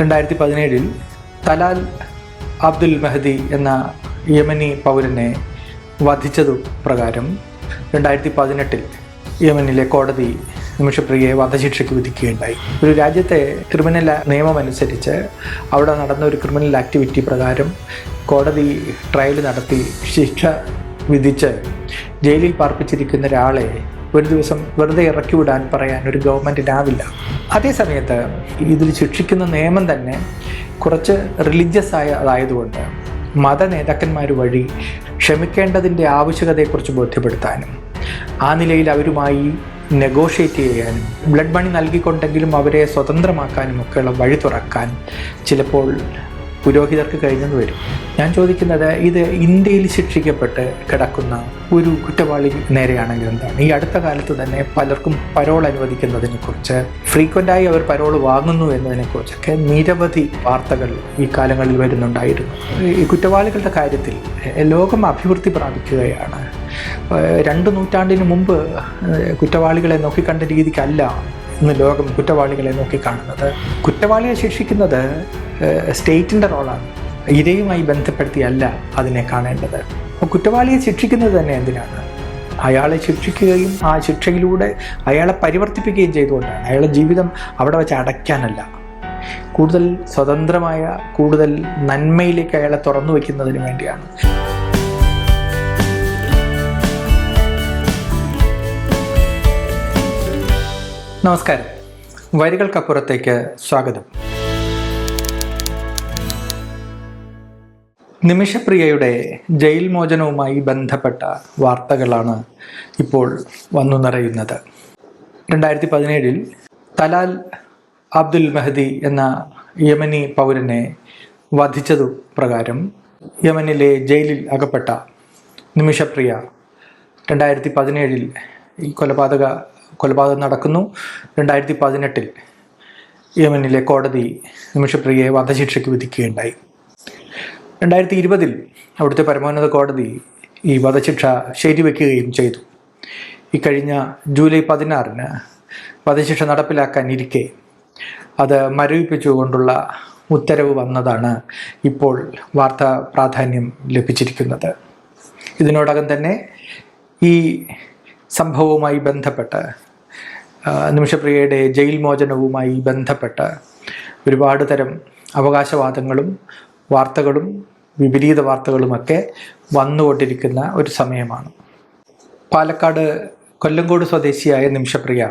രണ്ടായിരത്തി പതിനേഴിൽ Talal Abdul Mehdi എന്ന യമനി പൗരനെ വധിച്ചതു പ്രകാരം രണ്ടായിരത്തി പതിനെട്ടിൽ യമനിലെ കോടതി നിമിഷപ്രിയയെ വധശിക്ഷയ്ക്ക് വിധിക്കുകയുണ്ടായി. ഒരു രാജ്യത്തെ ക്രിമിനൽ നിയമമനുസരിച്ച് അവിടെ നടന്ന ഒരു ക്രിമിനൽ ആക്ടിവിറ്റി പ്രകാരം കോടതി ട്രയൽ നടത്തി ശിക്ഷ വിധിച്ച് ജയിലിൽ പാർപ്പിച്ചിരിക്കുന്ന ഒരാളെ ഒരു ദിവസം വെറുതെ ഇറക്കി വിടാൻ പറയാൻ ഒരു ഗവൺമെന്റിനാവില്ല അതേസമയത്ത് ഇതിൽ ശിക്ഷിക്കുന്ന നിയമം തന്നെ കുറച്ച് റിലീജിയസ് ആയ അതായതുകൊണ്ട് മത നേതാക്കന്മാർ വഴി ക്ഷമിക്കേണ്ടതിന്റെ ആവശ്യകതയെക്കുറിച്ച് ബോധ്യപ്പെടുത്താനും ആ നിലയിൽ അവരുമായി നെഗോഷിയേറ്റ് ചെയ്യാനും ബ്ലഡ് മണി നൽകിക്കൊണ്ടെങ്കിലും അവരെ സ്വതന്ത്രമാക്കാനും ഒക്കെയുള്ള വഴി തുറക്കാൻ ചിലപ്പോൾ പുരോഹിതർക്ക് കഴിഞ്ഞെന്ന് വരും. ഞാൻ ചോദിക്കുന്നത് ഇത് ഇന്ത്യയിൽ ശിക്ഷിക്കപ്പെട്ട് കിടക്കുന്ന ഒരു കുറ്റവാളി നേരെയാണെങ്കിൽ എന്താണ്? ഈ അടുത്ത കാലത്ത് തന്നെ പലർക്കും പരോൾ അനുവദിക്കുന്നതിനെക്കുറിച്ച് ഫ്രീക്വന്റായി അവർ പരോൾ വാങ്ങുന്നു എന്നതിനെക്കുറിച്ചൊക്കെ നിരവധി വാർത്തകൾ ഈ കാലങ്ങളിൽ വരുന്നുണ്ടായിരുന്നു. ഈ കുറ്റവാളികളുടെ കാര്യത്തിൽ ലോകം അഭിവൃദ്ധി പ്രാപിക്കുകയാണ്. രണ്ട് നൂറ്റാണ്ടിന് മുമ്പ് കുറ്റവാളികളെ നോക്കിക്കണ്ട രീതിക്കല്ല ഇന്ന് ലോകം കുറ്റവാളികളെ നോക്കി കാണുന്നത് കുറ്റവാളിയെ ശിക്ഷിക്കുന്നത് സ്റ്റേറ്റിന്റെ റോളാണ്. ഇരയുമായി ബന്ധപ്പെടുത്തിയല്ല അതിനെ കാണേണ്ടത്. അപ്പോൾ കുറ്റവാളിയെ ശിക്ഷിക്കുന്നത് തന്നെ എന്തിനാണ്? അയാളെ ശിക്ഷിക്കുകയും ആ ശിക്ഷയിലൂടെ അയാളെ പരിവർത്തിപ്പിക്കുകയും ചെയ്തുകൊണ്ടാണ്. അയാളുടെ ജീവിതം അവിടെ വെച്ച് അടയ്ക്കാനല്ല. കൂടുതൽ സ്വതന്ത്രമായ കൂടുതൽ നന്മയിലേക്ക് അയാളെ തുറന്നു വയ്ക്കുന്നതിന് വേണ്ടിയാണ്. നമസ്കാരം. വരികൾക്കപ്പുറത്തേക്ക് സ്വാഗതം. നിമിഷപ്രിയയുടെ ജയിൽ മോചനവുമായി ബന്ധപ്പെട്ട വാർത്തകളാണ് ഇപ്പോൾ വന്നു നിറയുന്നത്. രണ്ടായിരത്തി പതിനേഴിൽ തലാൽ അബ്ദുൽ മെഹദി എന്ന യമനി പൗരനെ വധിച്ചതു പ്രകാരം യമനിലെ ജയിലിൽ അകപ്പെട്ട നിമിഷപ്രിയ രണ്ടായിരത്തി പതിനേഴിൽ ഈ കൊലപാതക കൊലപാതകം നടക്കുന്നു. രണ്ടായിരത്തി പതിനെട്ടിൽ യമനിലെ കോടതി നിമിഷപ്രിയയെ വധശിക്ഷയ്ക്ക് വിധിക്കുകയുണ്ടായി. രണ്ടായിരത്തി ഇരുപതിൽ അവിടുത്തെ പരമോന്നത കോടതി ഈ വധശിക്ഷ ശരിവെക്കുകയും ചെയ്തു. ഇക്കഴിഞ്ഞ ജൂലൈ പതിനാറിന് വധശിക്ഷ നടപ്പിലാക്കാൻ ഇരിക്കെ അത് മരവിപ്പിച്ചുകൊണ്ടുള്ള ഉത്തരവ് വന്നതാണ് ഇപ്പോൾ വാർത്താ പ്രാധാന്യം ലഭിച്ചിരിക്കുന്നത്. ഇതിനോടകം തന്നെ ഈ സംഭവവുമായി ബന്ധപ്പെട്ട് നിമിഷപ്രിയയുടെ ജയിൽ മോചനവുമായി ബന്ധപ്പെട്ട് ഒരുപാട് തരം അവകാശവാദങ്ങളും വാർത്തകളും വിപരീത വാർത്തകളുമൊക്കെ വന്നുകൊണ്ടിരിക്കുന്ന ഒരു സമയമാണ്. പാലക്കാട് കൊല്ലങ്കോട് സ്വദേശിയായ നിമിഷപ്രിയ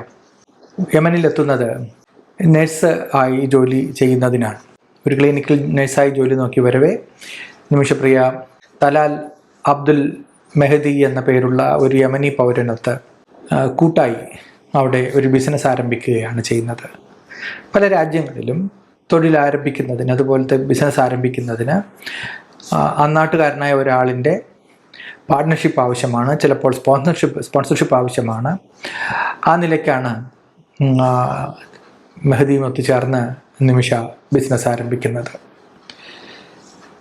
യമനിലെത്തുന്നത് നഴ്സ് ആയി ജോലി ചെയ്യുന്നതിനാണ്. ഒരു ക്ലിനിക്കിൽ നഴ്സായി ജോലി നോക്കി വരവേ നിമിഷപ്രിയ തലാൽ അബ്ദുൽ മെഹദി എന്ന പേരുള്ള ഒരു യമനി പൗരനൊത്ത് കൂട്ടായി അവിടെ ഒരു ബിസിനസ് ആരംഭിക്കുകയാണ് ചെയ്യുന്നത്. പല രാജ്യങ്ങളിലും തൊഴിൽ ആരംഭിക്കുന്നതിന് അതുപോലത്തെ ബിസിനസ് ആരംഭിക്കുന്നതിന് അന്നാട്ടുകാരനായ ഒരാളിന്റെ പാർട്ട്ണർഷിപ്പ് ആവശ്യമാണ്. ചിലപ്പോൾ സ്പോൺസർഷിപ്പ് സ്പോൺസർഷിപ്പ് ആവശ്യമാണ്. ആ നിലയ്ക്കാണ് മെഹദിയും ഒത്തുചേർന്ന് നിമിഷ ബിസിനസ് ആരംഭിക്കുന്നത്.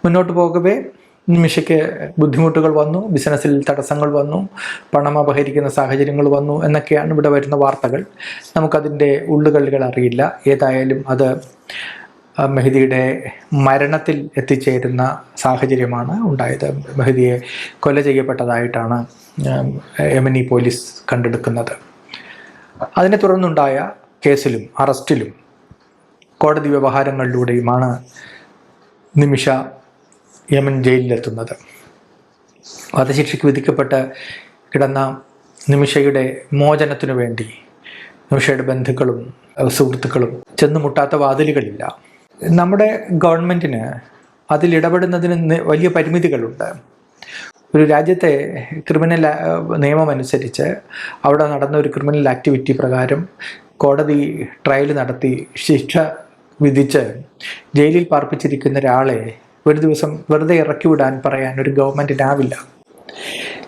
മുന്നോട്ട് പോകവേ. നിമിഷയ്ക്ക് ബുദ്ധിമുട്ടുകൾ വന്നു ബിസിനസ്സിൽ തടസ്സങ്ങൾ വന്നു പണം അപഹരിക്കുന്ന സാഹചര്യങ്ങൾ വന്നു എന്നൊക്കെയാണ് ഇവിടെ വരുന്ന വാർത്തകൾ. നമുക്കതിന്റെ ഉള്ളുകളികൾ അറിയില്ല. ഏതായാലും അത് മെഹദിയുടെ മരണത്തിൽ എത്തിച്ചേരുന്ന സാഹചര്യമാണ് ഉണ്ടായത്. മെഹദിയെ കൊല ചെയ്യപ്പെട്ടതായിട്ടാണ് യമനി പോലീസ് കണ്ടെടുക്കുന്നത്. അതിനെ തുടർന്നുണ്ടായ കേസിലും അറസ്റ്റിലും കോടതി വ്യവഹാരങ്ങളിലൂടെയുമാണ് നിമിഷ യമൻ ജയിലിലെത്തുന്നത്. വധശിക്ഷയ്ക്ക് വിധിക്കപ്പെട്ട് കിടന്ന നിമിഷയുടെ മോചനത്തിനു വേണ്ടി നിമിഷയുടെ ബന്ധുക്കളും സുഹൃത്തുക്കളും ചെന്ന് മുട്ടാത്ത വാതിലുകളില്ല. നമ്മുടെ ഗവൺമെന്റിന് അതിലിടപെടുന്നതിന് വലിയ പരിമിതികളുണ്ട്. ഒരു രാജ്യത്തെ ക്രിമിനൽ നിയമം അനുസരിച്ച് അവിടെ നടന്ന ഒരു ക്രിമിനൽ ആക്ടിവിറ്റി പ്രകാരം കോടതി ട്രയൽ നടത്തി ശിക്ഷ വിധിച്ച് ജയിലിൽ പാർപ്പിച്ചിരിക്കുന്ന ഒരാളെ ഒരു ദിവസം വെറുതെ ഇറക്കിവിടാൻ പറയാൻ ഒരു ഗവൺമെന്റിനാവില്ല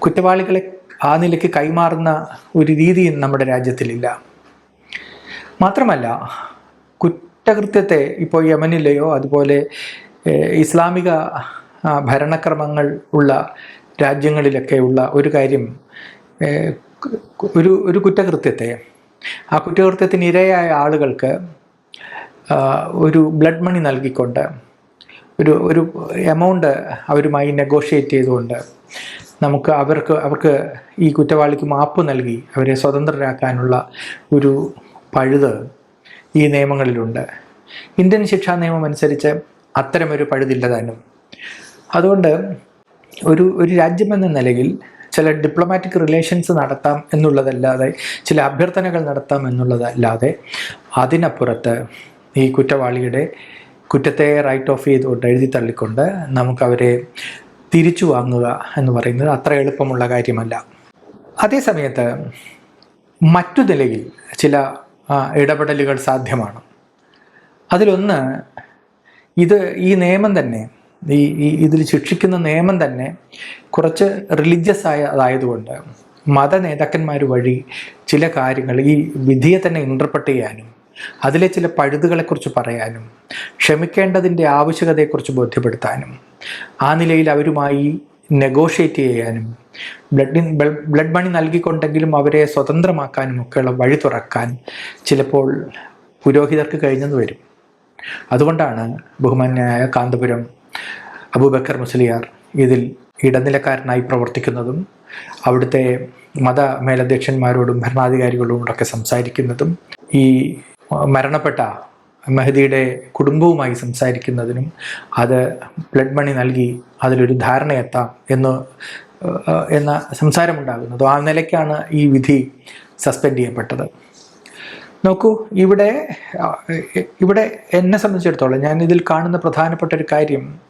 കുറ്റവാളികളെ ആ നിലയ്ക്ക് കൈമാറുന്ന ഒരു രീതി നമ്മുടെ രാജ്യത്തിലില്ല. മാത്രമല്ല കുറ്റകൃത്യത്തെ ഇപ്പോൾ യമനിലെയോ അതുപോലെ ഇസ്ലാമിക ഭരണക്രമങ്ങൾ ഉള്ള രാജ്യങ്ങളിലൊക്കെ ഉള്ള ഒരു കാര്യം ഒരു ഒരു കുറ്റകൃത്യത്തെ ആ കുറ്റകൃത്യത്തിന് ഇരയായ ആളുകൾക്ക് ഒരു ബ്ലഡ് മണി നൽകിക്കൊണ്ട് ഒരു ഒരു എമൗണ്ട് അവരുമായി നെഗോഷിയേറ്റ് ചെയ്തുകൊണ്ട് നമുക്ക് അവർക്ക് അവർക്ക് ഈ കുറ്റവാളിക്ക് മാപ്പ് നൽകി അവരെ സ്വതന്ത്രരാക്കാനുള്ള ഒരു പഴുത് ഈ നിയമങ്ങളിലുണ്ട്. ഇന്ത്യൻ ശിക്ഷാ നിയമം അനുസരിച്ച് അത്തരമൊരു പഴുതില്ല താനും. അതുകൊണ്ട് ഒരു ഒരു രാജ്യമെന്ന നിലയിൽ ചില ഡിപ്ലോമാറ്റിക് റിലേഷൻസ് നടത്താം എന്നുള്ളതല്ലാതെ ചില അഭ്യർത്ഥനകൾ നടത്താം എന്നുള്ളതല്ലാതെ അതിനപ്പുറത്ത് ഈ കുറ്റവാളിയുടെ കുറ്റത്തെ റൈറ്റ് ഓഫ് ചെയ്തുകൊണ്ട് എഴുതി തള്ളിക്കൊണ്ട് നമുക്കവരെ തിരിച്ചു വാങ്ങുക എന്ന് പറയുന്നത് അത്ര എളുപ്പമുള്ള കാര്യമല്ല. അതേസമയത്ത് മറ്റു നിലയിൽ ചില ഇടപെടലുകൾ സാധ്യമാണ്. അതിലൊന്ന് ഇത് ഈ നിയമം തന്നെ ഈ ഈ ഇതിൽ ശിക്ഷിക്കുന്ന നിയമം തന്നെ കുറച്ച് റിലീജിയസ് ആയ അതായതുകൊണ്ട് മത നേതാക്കന്മാർ വഴി ചില കാര്യങ്ങൾ ഈ വിധിയെ തന്നെ ഇന്റർപ്രട്ട് ചെയ്യാനും അതിലെ ചില പഴുതുകളെക്കുറിച്ച് പറയാനും ക്ഷമിക്കേണ്ടതിന്റെ ആവശ്യകതയെക്കുറിച്ച് ബോധ്യപ്പെടുത്താനും ആ നിലയിൽ അവരുമായി നെഗോഷിയേറ്റ് ചെയ്യാനും ബ്ലഡിൻ ബ്ലഡ് മണി നൽകിക്കൊണ്ടെങ്കിലും അവരെ സ്വതന്ത്രമാക്കാനും ഒക്കെയുള്ള വഴി തുറക്കാൻ ചിലപ്പോൾ പുരോഹിതർക്ക് കഴിഞ്ഞെന്ന് വരും. അതുകൊണ്ടാണ് ബഹുമാന്യായ കാന്തപുരം അബൂബക്കർ മുസ്ലിയാർ ഇതിൽ ഇടനിലക്കാരനായി പ്രവർത്തിക്കുന്നതും അവിടുത്തെ മത മേലധ്യക്ഷന്മാരോടും ഭരണാധികാരികളോടൊക്കെ സംസാരിക്കുന്നതും ഈ മരണപ്പെട്ട മെഹദിയുടെ കുടുംബവുമായി സംസാരിക്കുന്നതിനും അത് ബ്ലഡ് മണി നൽകി അതിലൊരു ധാരണയെത്താം എന്ന് എന്ന സംസാരമുണ്ടാകുന്നത്. ആ നിലയ്ക്കാണ് ഈ വിധി സസ്പെൻഡ് ചെയ്യപ്പെട്ടത്. നോക്കൂ ഇവിടെ ഇവിടെ എന്നെ സംബന്ധിച്ചിടത്തോളം ഞാൻ ഇതിൽ കാണുന്ന പ്രധാനപ്പെട്ട ഒരു കാര്യം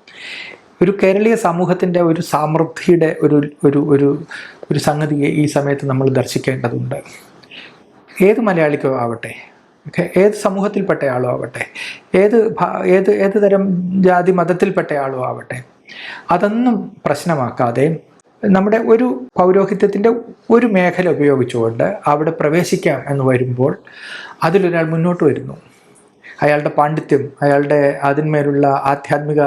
ഒരു കേരളീയ സമൂഹത്തിന്റെ ഒരു സമൃദ്ധിയുടെ ഒരു ഒരു ഒരു ഒരു സംഗതിയെ ഈ സമയത്ത് നമ്മൾ ദർശിക്കേണ്ടതുണ്ട്. ഏത് മലയാളിക്കോ ആവട്ടെ ഒക്കെ ഏത് സമൂഹത്തിൽപ്പെട്ടയാളോ ആവട്ടെ ഏത് ഏത് ഏത് തരം ജാതി മതത്തിൽപ്പെട്ടയാളോ ആവട്ടെ അതൊന്നും പ്രശ്നമാക്കാതെ നമ്മുടെ ഒരു പൗരോഹിത്യത്തിന്റെ ഒരു മേഖല ഉപയോഗിച്ചുകൊണ്ട് അവിടെ പ്രവേശിക്കാം എന്ന് വരുമ്പോൾ അതിലൊരാൾ മുന്നോട്ട് വരുന്നു. അയാളുടെ പാണ്ഡിത്യം അയാളുടെ അതിന്മേലുള്ള ആധ്യാത്മിക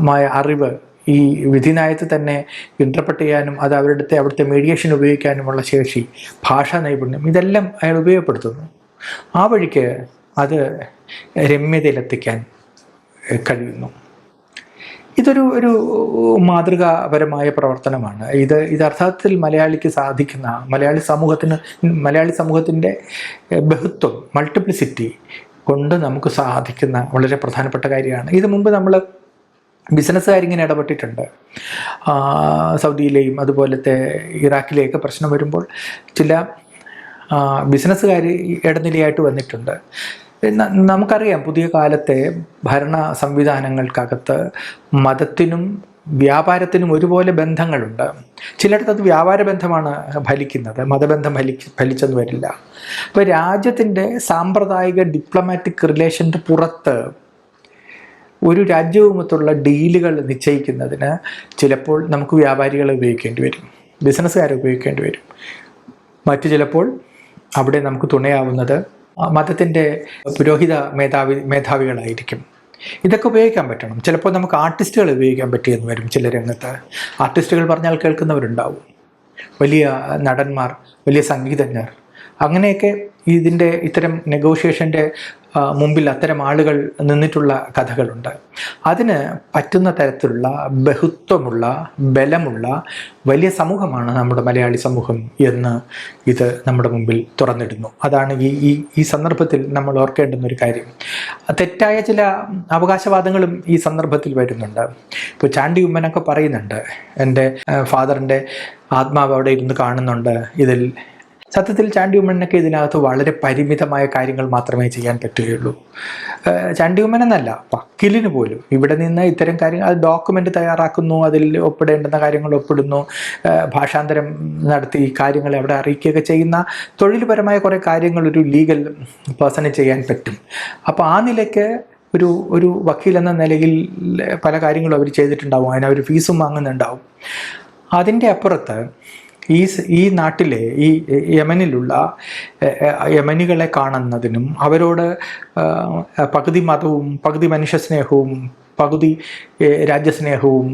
മായ അറിവ് ഈ വിധിനായത്ത് തന്നെ ഇന്റർപ്രട്ട് ചെയ്യാനും അത് അവരുടെ അവിടുത്തെ മീഡിയേഷൻ ഉപയോഗിക്കാനുമുള്ള ശേഷി ഭാഷാ നൈപുണ്യം ഇതെല്ലാം അയാൾ ഉപയോഗപ്പെടുത്തുന്നു. ആ വഴിക്ക് അത് രമ്യതയിലെത്തിക്കാൻ കഴിയുന്നു. ഇതൊരു ഒരു മാതൃകാപരമായ പ്രവർത്തനമാണ്. ഇത് ഇത് അർത്ഥത്തിൽ മലയാളിക്ക് സാധിക്കുന്ന മലയാളി സമൂഹത്തിന് മലയാളി സമൂഹത്തിന്റെ ബഹുത്വം മൾട്ടിപ്ലിസിറ്റി കൊണ്ട് നമുക്ക് സാധിക്കുന്ന വളരെ പ്രധാനപ്പെട്ട കാര്യമാണ്. ഇത് മുമ്പ് നമ്മൾ ബിസിനസ്സുകാരിങ്ങനെ ഇടപെട്ടിട്ടുണ്ട്. സൗദിയിലെയും അതുപോലത്തെ ഇറാഖിലെയൊക്കെ പ്രശ്നം വരുമ്പോൾ ചില ബിസിനസ്സുകാർ ഇടനിലയായിട്ട് വന്നിട്ടുണ്ട്. നമുക്കറിയാം പുതിയ കാലത്തെ ഭരണ സംവിധാനങ്ങൾക്കകത്ത് മതത്തിനും വ്യാപാരത്തിനും ഒരുപോലെ ബന്ധങ്ങളുണ്ട്. ചിലയിടത്ത് അത് വ്യാപാര ബന്ധമാണ് ഫലിക്കുന്നത് മതബന്ധം ഫലി ഫലിച്ചെന്ന് വരില്ല. അപ്പോൾ രാജ്യത്തിന്റെ സാമ്പ്രദായിക ഡിപ്ലോമാറ്റിക് റിലേഷന്റെ പുറത്ത് ഒരു രാജ്യവുമൊത്തുള്ള ഡീലുകൾ നിശ്ചയിക്കുന്നതിന് ചിലപ്പോൾ നമുക്ക് വ്യാപാരികളെ ഉപയോഗിക്കേണ്ടി വരും ബിസിനസ്സുകാരെ ഉപയോഗിക്കേണ്ടി വരും. മറ്റു ചിലപ്പോൾ അവിടെ നമുക്ക് തുണയാവുന്നത് മതത്തിന്റെ പുരോഹിത മേധാവി മേധാവികളായിരിക്കും. ഇതൊക്കെ ഉപയോഗിക്കാൻ പറ്റണം. ചിലപ്പോൾ നമുക്ക് ആർട്ടിസ്റ്റുകൾ ഉപയോഗിക്കാൻ പറ്റിയെന്ന് വരും ചില രംഗത്ത്. ആർട്ടിസ്റ്റുകൾ പറഞ്ഞാൽ കേൾക്കുന്നവരുണ്ടാവും. വലിയ നടന്മാർ വലിയ സംഗീതജ്ഞർ. അങ്ങനെയൊക്കെ ഇതിന്റെ ഇത്തരം നെഗോഷിയേഷന്റെ മുമ്പിൽ അത്തരം ആളുകൾ നിന്നിട്ടുള്ള കഥകളുണ്ട്. അതിന് പറ്റുന്ന തരത്തിലുള്ള ബഹുത്വമുള്ള ബലമുള്ള വലിയ സമൂഹമാണ് നമ്മുടെ മലയാളി സമൂഹം എന്ന് ഇത് നമ്മുടെ മുമ്പിൽ തുറന്നിടുന്നു. അതാണ് ഈ ഈ ഈ സന്ദർഭത്തിൽ നമ്മൾ ഓർക്കേണ്ടുന്ന ഒരു കാര്യം. തെറ്റായ ചില അവകാശവാദങ്ങളും ഈ സന്ദർഭത്തിൽ വരുന്നുണ്ട്. ഇപ്പോൾ ചാണ്ടി ഉമ്മനൊക്കെ പറയുന്നുണ്ട് എന്റെ ഫാദറിന്റെ ആത്മാവ് അവിടെ ഇരുന്ന് കാണുന്നുണ്ട് ഇതിൽ സത്യത്തിൽ ചാണ്ടി ഉമ്മനൊക്കെ ഇതിനകത്ത് വളരെ പരിമിതമായ കാര്യങ്ങൾ മാത്രമേ ചെയ്യാൻ പറ്റുകയുള്ളൂ. ചാണ്ടി ഉമ്മൻ എന്നല്ല വക്കീലിന് പോലും. ഇവിടെ നിന്ന് ഇത്തരം കാര്യങ്ങൾ അത് ഡോക്യുമെന്റ് തയ്യാറാക്കുന്നു അതിൽ ഒപ്പിടേണ്ടുന്ന കാര്യങ്ങൾ ഒപ്പിടുന്നു. ഭാഷാന്തരം നടത്തി കാര്യങ്ങൾ അവിടെ അറിയിക്കുകയൊക്കെ ചെയ്യുന്ന തൊഴിൽപരമായ കുറേ കാര്യങ്ങൾ ഒരു ലീഗൽ പേഴ്സണ് ചെയ്യാൻ പറ്റും. അപ്പോൾ ആ നിലയ്ക്ക് ഒരു ഒരു വക്കീൽ എന്ന നിലയിൽ പല കാര്യങ്ങളും അവർ ചെയ്തിട്ടുണ്ടാവും. അതിന് അവർ ഫീസും വാങ്ങുന്നുണ്ടാവും. അതിന്റെ അപ്പുറത്ത് ഈ ഈ നാട്ടിലെ ഈ യമനിലുള്ള യമനികളെ കാണുന്നതിനും അവരോട് പകുതി മതവും പകുതി മനുഷ്യസ്നേഹവും പകുതി രാജ്യസ്നേഹവും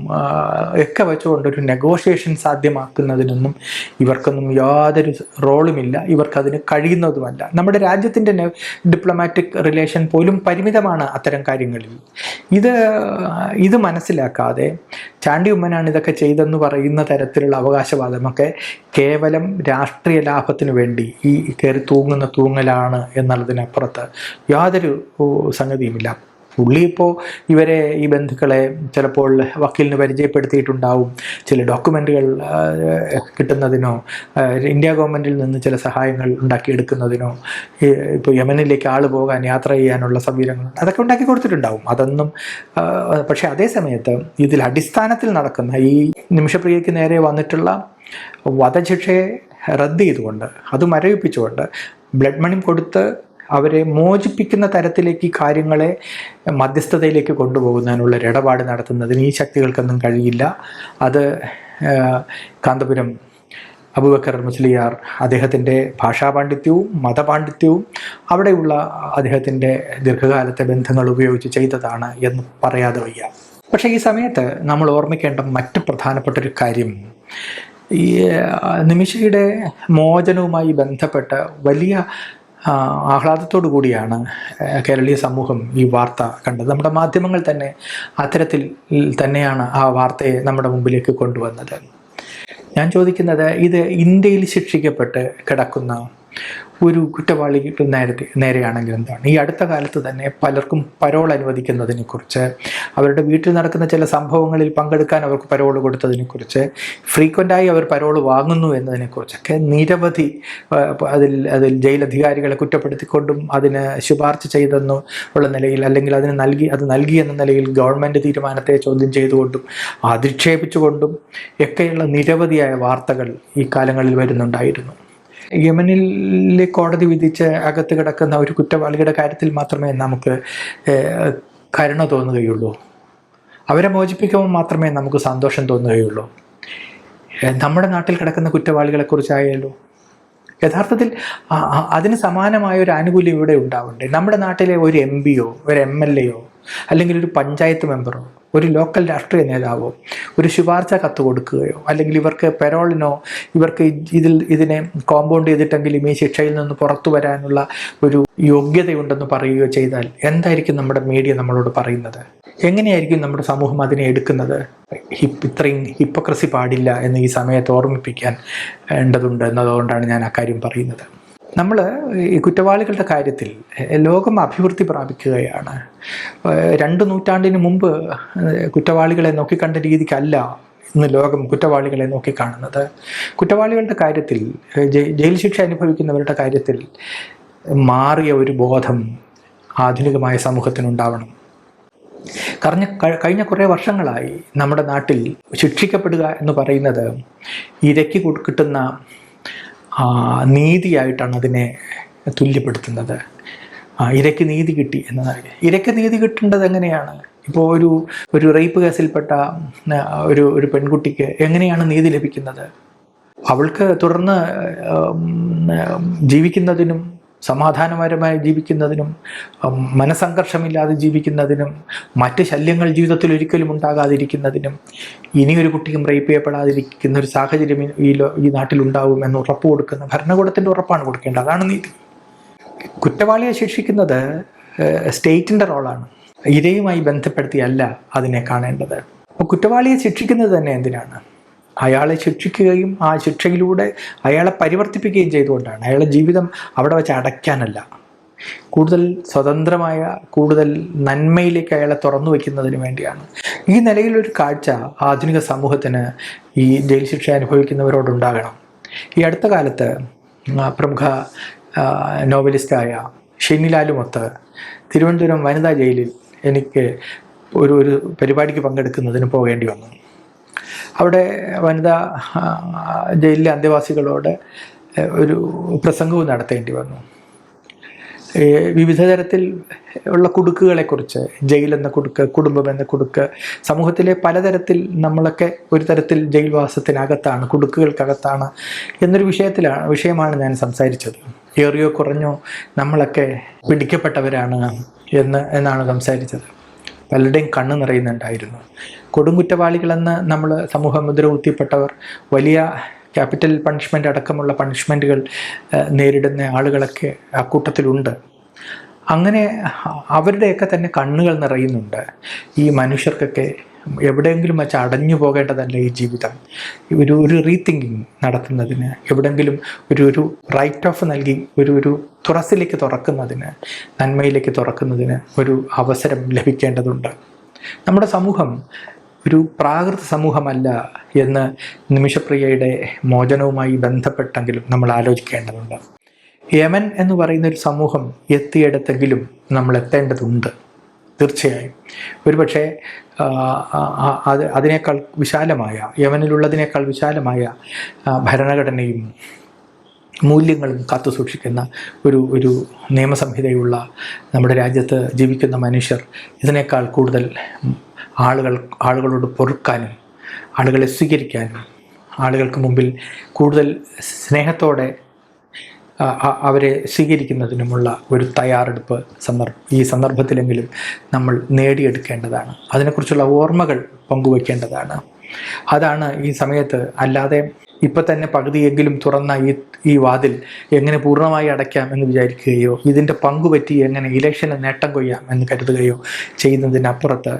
ഒക്കെ വെച്ചുകൊണ്ട് ഒരു നെഗോഷിയേഷൻ സാധ്യമാക്കുന്നതിനൊന്നും ഇവർക്കൊന്നും യാതൊരു റോളുമില്ല. ഇവർക്കതിന് കഴിയുന്നതുമല്ല. നമ്മുടെ രാജ്യത്തിന്റെ ഡിപ്ലോമാറ്റിക് റിലേഷൻ പോലും പരിമിതമാണ് അത്തരം കാര്യങ്ങളിൽ. ഇത് ഇത് മനസ്സിലാക്കാതെ ചാണ്ടി ഉമ്മനാണ് ഇതൊക്കെ ചെയ്തെന്ന് പറയുന്ന തരത്തിലുള്ള അവകാശവാദമൊക്കെ കേവലം രാഷ്ട്രീയ ലാഭത്തിന് വേണ്ടി ഈ കയറി തൂങ്ങുന്ന തൂങ്ങലാണ് എന്നുള്ളതിനപ്പുറത്ത് യാതൊരു സംഗതിയുമില്ല. പുള്ളി ഇപ്പോൾ ഇവരെ ഈ ബന്ധുക്കളെ ചിലപ്പോൾ വക്കീലിന് പരിചയപ്പെടുത്തിയിട്ടുണ്ടാവും. ചില ഡോക്യുമെന്റുകൾ കിട്ടുന്നതിനോ ഇന്ത്യ ഗവൺമെന്റിൽ നിന്ന് ചില സഹായങ്ങൾ ഉണ്ടാക്കിയെടുക്കുന്നതിനോ ഇപ്പോൾ യമനിലേക്ക് ആൾ പോകാൻ യാത്ര ചെയ്യാനുള്ള സംവിധാനങ്ങൾ അതൊക്കെ ഉണ്ടാക്കി കൊടുത്തിട്ടുണ്ടാവും. അതൊന്നും പക്ഷേ അതേ സമയത്ത് ഇതിൽ അടിസ്ഥാനത്തിൽ നടക്കുന്ന ഈ നിമിഷപ്രിയയ്ക്ക് നേരെ വന്നിട്ടുള്ള വധശിക്ഷയെ റദ്ദ് ചെയ്തുകൊണ്ട് അത് മരവിപ്പിച്ചുകൊണ്ട് ബ്ലഡ് മണി കൊടുത്ത് അവരെ മോചിപ്പിക്കുന്ന തരത്തിലേക്ക് ഈ കാര്യങ്ങളെ മധ്യസ്ഥതയിലേക്ക് കൊണ്ടുപോകുന്നതിനുള്ള ഒരു ഇടപാട് നടത്തുന്നതിന് ഈ ശക്തികൾക്കൊന്നും കഴിയില്ല. അത് കാന്തപുരം അബുബക്കർ മുസ്ലിയാർ അദ്ദേഹത്തിന്റെ ഭാഷാപാണ്ഡിത്യവും മതപാണ്ഡിത്യവും അവിടെയുള്ള അദ്ദേഹത്തിന്റെ ദീർഘകാലത്തെ ബന്ധങ്ങൾ ഉപയോഗിച്ച് ചെയ്തതാണ് എന്ന് പറയാതെ വയ്യ. പക്ഷേ ഈ സമയത്ത് നമ്മൾ ഓർമ്മിക്കേണ്ട മറ്റ് പ്രധാനപ്പെട്ട ഒരു കാര്യം ഈ നിമിഷയുടെ മോചനവുമായി ബന്ധപ്പെട്ട് വലിയ ആഹ്ലാദത്തോടു കൂടിയാണ് കേരളീയ സമൂഹം ഈ വാർത്ത കണ്ടത്. നമ്മുടെ മാധ്യമങ്ങൾ തന്നെ അത്തരത്തിൽ തന്നെയാണ് ആ വാർത്തയെ നമ്മുടെ മുമ്പിലേക്ക് കൊണ്ടുവന്നത്. ഞാൻ ചോദിക്കുന്നത് ഇത് ഇന്ത്യയിൽ ശിക്ഷിക്കപ്പെട്ട് കിടക്കുന്ന ഒരു കുറ്റവാളിക്ക് നേരത്തെ നേരെയാണെങ്കിൽ എന്താണ്. ഈ അടുത്ത കാലത്ത് തന്നെ പലർക്കും പരോൾ അനുവദിക്കുന്നതിനെ കുറിച്ച് അവരുടെ വീട്ടിൽ നടക്കുന്ന ചില സംഭവങ്ങളിൽ പങ്കെടുക്കാൻ അവർക്ക് പരോൾ കൊടുത്തതിനെക്കുറിച്ച് ഫ്രീക്വന്റായി അവർ പരോൾ വാങ്ങുന്നു എന്നതിനെക്കുറിച്ചൊക്കെ നിരവധി അതിൽ അതിൽ ജയിൽ അധികാരികളെ കുറ്റപ്പെടുത്തിക്കൊണ്ടും അതിന് ശുപാർശ ചെയ്തെന്നോ ഉള്ള നിലയിൽ അല്ലെങ്കിൽ അതിന് നൽകി അത് നൽകി എന്ന നിലയിൽ ഗവൺമെന്റ് തീരുമാനത്തെ ചോദ്യം ചെയ്തുകൊണ്ടും അധിക്ഷേപിച്ചുകൊണ്ടും ഒക്കെയുള്ള നിരവധിയായ വാർത്തകൾ ഈ കാലങ്ങളിൽ വരുന്നുണ്ടായിരുന്നു. യമനിലെ കോടതി വിധിച്ച് അകത്ത് കിടക്കുന്ന ഒരു കുറ്റവാളിയുടെ കാര്യത്തിൽ മാത്രമേ നമുക്ക് കരുണ തോന്നുകയുള്ളൂ. അവരെ മോചിപ്പിക്കുമ്പോൾ മാത്രമേ നമുക്ക് സന്തോഷം തോന്നുകയുള്ളൂ. നമ്മുടെ നാട്ടിൽ കിടക്കുന്ന കുറ്റവാളികളെ കുറിച്ചായാലോ? യഥാർത്ഥത്തിൽ അതിന് സമാനമായ ഒരു ആനുകൂല്യം ഇവിടെ ഉണ്ടാവണ്ടേ നമ്മുടെ നാട്ടിലെ ഒരു എം പിയോ ഒരു എം എൽ എയോ അല്ലെങ്കിൽ ഒരു പഞ്ചായത്ത് മെമ്പറോ ഒരു ലോക്കൽ രാഷ്ട്രീയ നേതാവോ ഒരു ശുപാർശ കത്ത് കൊടുക്കുകയോ അല്ലെങ്കിൽ ഇവർക്ക് പെരോളിനോ ഇവർക്ക് ഇതിൽ ഇതിനെ കോമ്പൗണ്ട് ചെയ്തിട്ടെങ്കിലും ഈ ശിക്ഷയിൽ നിന്ന് പുറത്തു വരാനുള്ള ഒരു യോഗ്യതയുണ്ടെന്ന് പറയുകയോ ചെയ്താൽ എന്തായിരിക്കും നമ്മുടെ മീഡിയ നമ്മളോട് പറയുന്നത്? എങ്ങനെയായിരിക്കും നമ്മുടെ സമൂഹം അതിനെ എടുക്കുന്നത്? ഹിപ്പ് ഇത്രയും ഹിപ്പോക്രസി പാടില്ല എന്ന് ഈ സമയത്ത് ഓർമ്മിപ്പിക്കാൻ വേണ്ടതുണ്ട് എന്നതുകൊണ്ടാണ് ഞാൻ അക്കാര്യം പറയുന്നത്. നമ്മൾ ഈ കുറ്റവാളികളുടെ കാര്യത്തിൽ ലോകം അഭിവൃദ്ധി പ്രാപിക്കുകയാണ്. രണ്ട് നൂറ്റാണ്ടിന് മുമ്പ് കുറ്റവാളികളെ നോക്കിക്കണ്ട രീതിക്കല്ല ഇന്ന് ലോകം കുറ്റവാളികളെ നോക്കിക്കാണുന്നത്. കുറ്റവാളികളുടെ കാര്യത്തിൽ ജയിൽ ശിക്ഷ അനുഭവിക്കുന്നവരുടെ കാര്യത്തിൽ മാറിയ ഒരു ബോധം ആധുനികമായ സമൂഹത്തിനുണ്ടാവണം. കഴിഞ്ഞ കഴിഞ്ഞ കുറേ വർഷങ്ങളായി നമ്മുടെ നാട്ടിൽ ശിക്ഷിക്കപ്പെടുക എന്ന് പറയുന്നത് ഇരയ്ക്ക് കൊട്- കിട്ടുന്ന നീതിയായിട്ടാണ് അതിനെ തുല്യപ്പെടുത്തുന്നത്. ഇരയ്ക്ക് നീതി കിട്ടി എന്നതാണ് ഇരയ്ക്ക് നീതി കിട്ടേണ്ടത് എങ്ങനെയാണ്? ഇപ്പോൾ ഒരു ഒരു റേപ്പ് കേസിൽപ്പെട്ട ഒരു ഒരു പെൺകുട്ടിക്ക് എങ്ങനെയാണ് നീതി ലഭിക്കുന്നത്? അവൾക്ക് തുടർന്ന് ജീവിക്കുന്നതിനും സമാധാനപരമായി ജീവിക്കുന്നതിനും മനസംഘർഷമില്ലാതെ ജീവിക്കുന്നതിനും മറ്റ് ശല്യങ്ങൾ ജീവിതത്തിൽ ഒരിക്കലും ഉണ്ടാകാതിരിക്കുന്നതിനും ഇനിയൊരു കുട്ടിയും റേപ്പ് ചെയ്യപ്പെടാതിരിക്കുന്ന ഒരു സാഹചര്യം ഈ- ഈ ഉണ്ടാവും എന്ന് ഉറപ്പ് കൊടുക്കുന്ന ഭരണകൂടത്തിന്റെ ഉറപ്പാണ് കൊടുക്കേണ്ടത്. അതാണ് നീതി. കുറ്റവാളിയെ ശിക്ഷിക്കുന്നത് സ്റ്റേറ്റിന്റെ റോളാണ്. ഇരയുമായി ബന്ധപ്പെടുത്തിയല്ല അതിനെ കാണേണ്ടത്. അപ്പോൾ കുറ്റവാളിയെ ശിക്ഷിക്കുന്നത് തന്നെ എന്തിനാണ്? അയാളെ ശിക്ഷിക്കുകയും ആ ശിക്ഷയിലൂടെ അയാളെ പരിവർത്തിപ്പിക്കുകയും ചെയ്തുകൊണ്ടാണ്. അയാളെ ജീവിതം അവിടെ വെച്ച് അടയ്ക്കാനല്ല. കൂടുതൽ സ്വതന്ത്രമായ കൂടുതൽ നന്മയിലേക്ക് അയാളെ തുറന്നു വയ്ക്കുന്നതിന് വേണ്ടിയാണ്. ഈ നിലയിലൊരു കാഴ്ച ആധുനിക സമൂഹത്തിന് ഈ ജയിൽ ശിക്ഷ അനുഭവിക്കുന്നവരോടുണ്ടാകണം. ഈ അടുത്ത കാലത്ത് പ്രമുഖ നോവലിസ്റ്റായ ഷെന്നിലാലുമൊത്ത് തിരുവനന്തപുരം വനിതാ ജയിലിൽ എനിക്ക് ഒരു ഒരു പരിപാടിക്ക് പങ്കെടുക്കുന്നതിന് പോകേണ്ടി വന്നു. അവിടെ വനിതാ ജയിലിലെ അന്തേവാസികളോട് ഒരു പ്രസംഗവും നടത്തേണ്ടി വന്നു. വിവിധ തരത്തിൽ ഉള്ള കുടുക്കുകളെക്കുറിച്ച് എന്ന കുടുക്ക് കുടുംബം എന്ന കുടുക്ക് സമൂഹത്തിലെ പലതരത്തിൽ നമ്മളൊക്കെ ഒരു തരത്തിൽ ജയിൽവാസത്തിനകത്താണ് കുടുക്കുകൾക്കകത്താണ് എന്നൊരു വിഷയത്തിലാണ് വിഷയമാണ് ഞാൻ സംസാരിച്ചത്. ഏറിയോ കുറഞ്ഞോ നമ്മളൊക്കെ പിടിക്കപ്പെട്ടവരാണ് എന്ന് എന്നാണ് സംസാരിച്ചത്. പലരുടെയും കണ്ണ് നിറയുന്നുണ്ടായിരുന്നു. കൊടുങ്കുറ്റവാളികളെന്ന് നമ്മൾ സമൂഹ മുദ്ര കുത്തിപ്പെട്ടവർ വലിയ ക്യാപിറ്റൽ പണിഷ്മെന്റ് അടക്കമുള്ള പണിഷ്മെന്റുകൾ നേരിടുന്ന ആളുകളൊക്കെ അക്കൂട്ടത്തിലുണ്ട് അങ്ങനെ അവരുടെയൊക്കെ തന്നെ കണ്ണുകൾ നിറയുന്നുണ്ട്. ഈ മനുഷ്യർക്കൊക്കെ എവിടെയെങ്കിലും വെച്ച് അടഞ്ഞു പോകേണ്ടതല്ല ഈ ജീവിതം. ഒരു ഒരു റീതിങ്കിങ് നടത്തുന്നതിന് എവിടെയെങ്കിലും ഒരു ഒരു റൈറ്റ് ഓഫ് നൽകി ഒരു ഒരു തുറസിലേക്ക് തുറക്കുന്നതിന് നന്മയിലേക്ക് തുറക്കുന്നതിന് ഒരു അവസരം ലഭിക്കേണ്ടതുണ്ട്. നമ്മുടെ സമൂഹം ഒരു പ്രാകൃത സമൂഹമല്ല എന്ന് നിമിഷപ്രിയയുടെ മോചനവുമായി ബന്ധപ്പെട്ടെങ്കിലും നമ്മൾ ആലോചിക്കേണ്ടതുണ്ട്. യമൻ എന്ന് പറയുന്ന ഒരു സമൂഹം എത്തിയെടുത്തെങ്കിലും നമ്മൾ എത്തേണ്ടതുണ്ട്. തീർച്ചയായും. ഒരുപക്ഷെ അത് അതിനേക്കാൾ വിശാലമായ യമനിലുള്ളതിനേക്കാൾ വിശാലമായ ഭരണഘടനയും മൂല്യങ്ങളും കാത്തു സൂക്ഷിക്കുന്ന ഒരു ഒരു നിയമസംഹിതയുള്ള നമ്മുടെ രാജ്യത്ത് ജീവിക്കുന്ന മനുഷ്യർ ഇതിനേക്കാൾ കൂടുതൽ ആളുകൾ ആളുകളോട് പൊറുക്കാനും ആളുകളെ സ്വീകരിക്കാനും ആളുകൾക്ക് മുമ്പിൽ കൂടുതൽ സ്നേഹത്തോടെ അവരെ സ്വീകരിക്കുന്നതിനുമുള്ള ഒരു തയ്യാറെടുപ്പ് സന്ദർഭ ഈ സന്ദർഭത്തിലെങ്കിലും നമ്മൾ നേടിയെടുക്കേണ്ടതാണ്. അതിനെക്കുറിച്ചുള്ള ഓർമ്മകൾ പങ്കുവയ്ക്കേണ്ടതാണ് അതാണ് ഈ സമയത്ത് അല്ലാതെ ഇപ്പം തന്നെ പകുതിയെങ്കിലും തുറന്ന ഈ ഈ വാതിൽ എങ്ങനെ പൂർണമായി അടയ്ക്കാം എന്ന് വിചാരിക്കുകയോ ഇതിന്റെ പങ്കുപറ്റി എങ്ങനെ ഇലക്ഷന് നേട്ടം കൊയ്യാം എന്ന് കരുതുകയോ ചെയ്യുന്നതിനപ്പുറത്ത്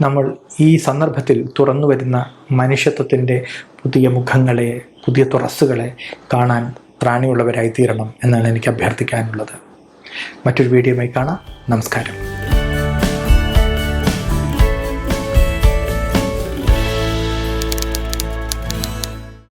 നമ്മൾ ഈ സന്ദർഭത്തിൽ തുറന്നു വരുന്ന മനുഷ്യത്വത്തിന്റെ പുതിയ മുഖങ്ങളെ പുതിയ തുറസ്സുകളെ കാണാൻ ത്രാണിയുള്ളവരായി തീരണം എന്നാണ് എനിക്ക് അഭ്യർത്ഥിക്കാനുള്ളത്. മറ്റൊരു വീഡിയോയുമായി കാണാം. നമസ്കാരം.